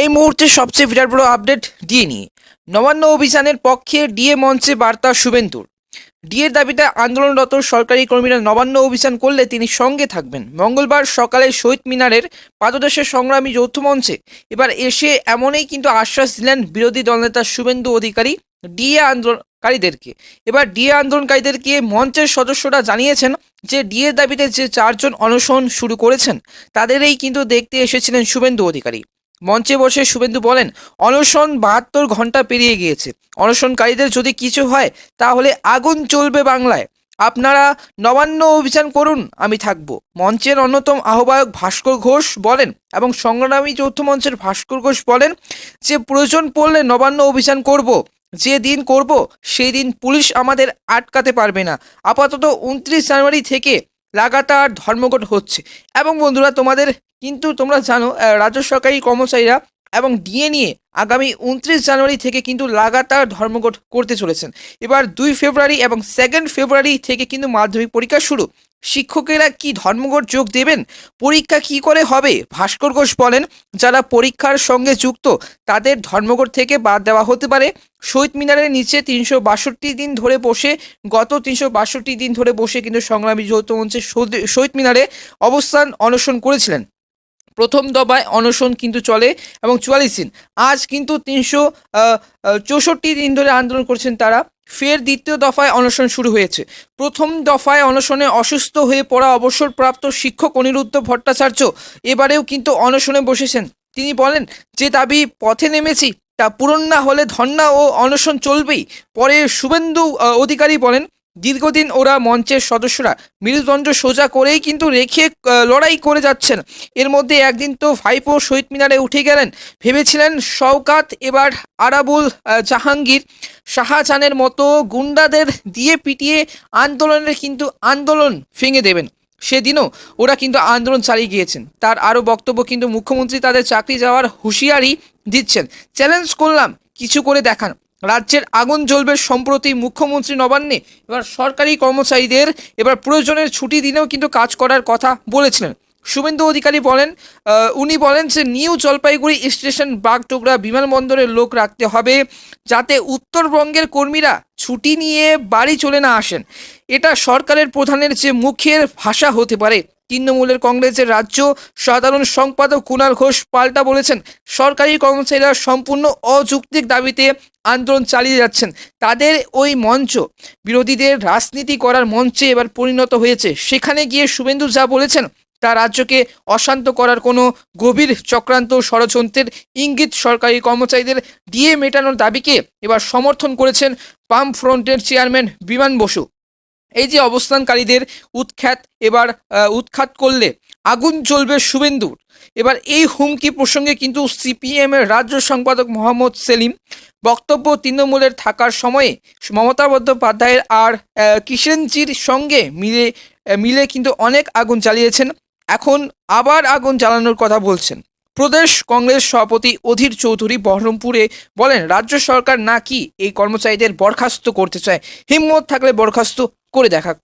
এই মুহূর্তে সবচেয়ে বিরাট বড় আপডেট ডিএ নিয়ে নবান্ন অভিযানের পক্ষে ডিএ মঞ্চে বার্তা শুভেন্দুর। ডিএর দাবিতে আন্দোলনরত সরকারি কর্মীরা নবান্ন অভিযান করলে তিনি সঙ্গে থাকবেন। মঙ্গলবার সকালে শহীদ মিনারের পাদদেশের সংগ্রামী যৌথ মঞ্চে এবার এসে এমনই কিন্তু আশ্বাস দিলেন বিরোধী দলনেতা শুভেন্দু অধিকারী ডিএ আন্দোলনকারীদেরকে। এবার ডিএ আন্দোলনকারীদেরকে মঞ্চের সদস্যরা জানিয়েছেন যে ডিএর দাবিতে যে চারজন অনশন শুরু করেছেন, তাদেরই কিন্তু দেখতে এসেছিলেন শুভেন্দু অধিকারী। মঞ্চে বসে শুভেন্দু বলেন, অনশন বাহাত্তর ঘণ্টা পেরিয়ে গিয়েছে। অনশনকারীদের যদি কিছু হয়, তাহলে আগুন চলবে বাংলায়। আপনারা নবান্ন অভিযান করুন, আমি থাকব। মঞ্চের অন্যতম আহ্বায়ক ভাস্কর ঘোষ বলেন এবং সংগ্রামী যৌথ মঞ্চের ভাস্কর ঘোষ বলেন যে, প্রয়োজন পড়লে নবান্ন অভিযান করব। যে দিন করব, সেই দিন পুলিশ আমাদের আটকাতে পারবে না। আপাতত উনত্রিশ জানুয়ারি থেকে লাগাতার ধর্মঘট হচ্ছে। এবং বন্ধুরা, তোমাদের কিন্তু তোমরা জানো রাজ্য সরকারি কর্মচারীরা এবং ডিএ নিয়ে আগামী উনত্রিশ জানুয়ারি থেকে কিন্তু লাগাতার ধর্মঘট করতে চলেছেন। এবার দুই ফেব্রুয়ারি এবং সেকেন্ড ফেব্রুয়ারি থেকে কিন্তু মাধ্যমিক পরীক্ষা শুরু। শিক্ষকেরা কি ধর্মঘট যোগ দেবেন? পরীক্ষা কি করে হবে? ভাস্কর ঘোষ বলেন, যারা পরীক্ষার সঙ্গে যুক্ত, তাদের ধর্মঘট থেকে বাদ দেওয়া হতে পারে। শহীদ মিনারের নিচে তিনশো বাষট্টি দিন ধরে বসে, গত তিনশো বাষট্টি দিন ধরে বসে কিন্তু সংগ্রামী যৌথ মঞ্চে শহীদ- শহীদ মিনারে অবস্থান অনশন করেছিলেন। প্রথম দফায় অনশন কিন্তু চলে এবং চুয়াল্লিশ দিন। আজ কিন্তু তিনশো চৌষট্টি দিন ধরে আন্দোলন করছেন তারা। ফের দ্বিতীয় দফায় অনশন শুরু হয়েছে। প্রথম দফায় অনশনে অসুস্থ হয়ে পড়া অবসরপ্রাপ্ত শিক্ষক অনিরুদ্ধ ভট্টাচার্য এবারেও কিন্তু অনশনে বসেছেন। তিনি বলেন, যে দাবি পথে নেমেছি, তা পূরণ না হলে ধর্ণা ও অনশন চলবেই। পরে শুভেন্দু অধিকারী বলেন দীর্ঘদিন ওরা মঞ্চের সদস্যরা মেরুদণ্ড সোজা করেই কিন্তু রেখে লড়াই করে যাচ্ছেন। এর মধ্যে একদিন তো ভাইপো শহীদ মিনারে উঠে গেলেন। ভেবেছিলেন শওকাত, এবার আরাবুল জাহাঙ্গীর। শাহজাহানের মতো গুন্ডাদের দিয়ে পিটিয়ে আন্দোলনের কিন্তু আন্দোলন ভেঙে দেবেন। সেদিনও ওরা কিন্তু আন্দোলন চালিয়ে গিয়েছেন। তার আরও বক্তব্য কিন্তু মুখ্যমন্ত্রী তাদের চাকরি যাওয়ার হুঁশিয়ারি দিচ্ছেন। চ্যালেঞ্জ করলাম, কিছু করে দেখান। রাজ্যের আগুন জ্বলবে সম্প্রতি মুখ্যমন্ত্রী নবান্নে। এবার সরকারি কর্মচারীদের এবার প্রয়োজনের ছুটি দিনেও কিন্তু কাজ করার কথা বলেছিলেন। শুভেন্দু অধিকারী বলেন উনি বলেন যে নিউ জলপাইগুড়ি স্টেশন বাগডোগরা বিমানবন্দরের লোক রাখতে হবে যাতে উত্তরবঙ্গের কর্মীরা ছুটি নিয়ে বাড়ি চলে না আসেন। এটা সরকারের প্রধানের যে মুখের ভাষা হতে পারে। তৃণমূলের কংগ্রেসের রাজ্য সাধারণ সম্পাদক কুণাল ঘোষ পাল্টা বলেছেন, সরকারি কর্মচারীরা সম্পূর্ণ অযৌক্তিক দাবিতে আন্দোলন চালিয়ে যাচ্ছেন। তাদের ওই মঞ্চ, বিরোধীদের রাজনীতি করার মঞ্চে এবার পরিণত হয়েছে। সেখানে গিয়ে শুভেন্দু যা বলেছেন তা রাজ্যকে অশান্ত করার কোনো গভীর চক্রান্ত ষড়যন্ত্রের ইঙ্গিত সরকারি কর্মচারীদের ডিএ মেটানোর দাবিকে এবার সমর্থন করেছেন পাম ফ্রন্টের চেয়ারম্যান বিমান বসু। এই যে অবস্থানকারীদের উৎখ্যাত এবার উৎখাত করলে আগুন জ্বলবে শুভেন্দুর। এবার এই হুমকি প্রসঙ্গে কিন্তু সিপিএম এর রাজ্য সম্পাদক মোহাম্মদ সেলিম বক্তব্য তৃণমূলের থাকার সময়ে মমতা বন্দ্যোপাধ্যায়ের আর কিষেনজির সঙ্গে মিলে মিলে কিন্তু অনেক আগুন জ্বালিয়েছেন। এখন আবার আগুন জ্বালানোর কথা বলছেন। প্রদেশ কংগ্রেস সভাপতি অধীর চৌধুরী বহরমপুরে বলেন, রাজ্য সরকার নাকি এই কর্মচারীদের বরখাস্ত করতে চায়। হিম্মত থাকলে বরখাস্ত করে দেখাক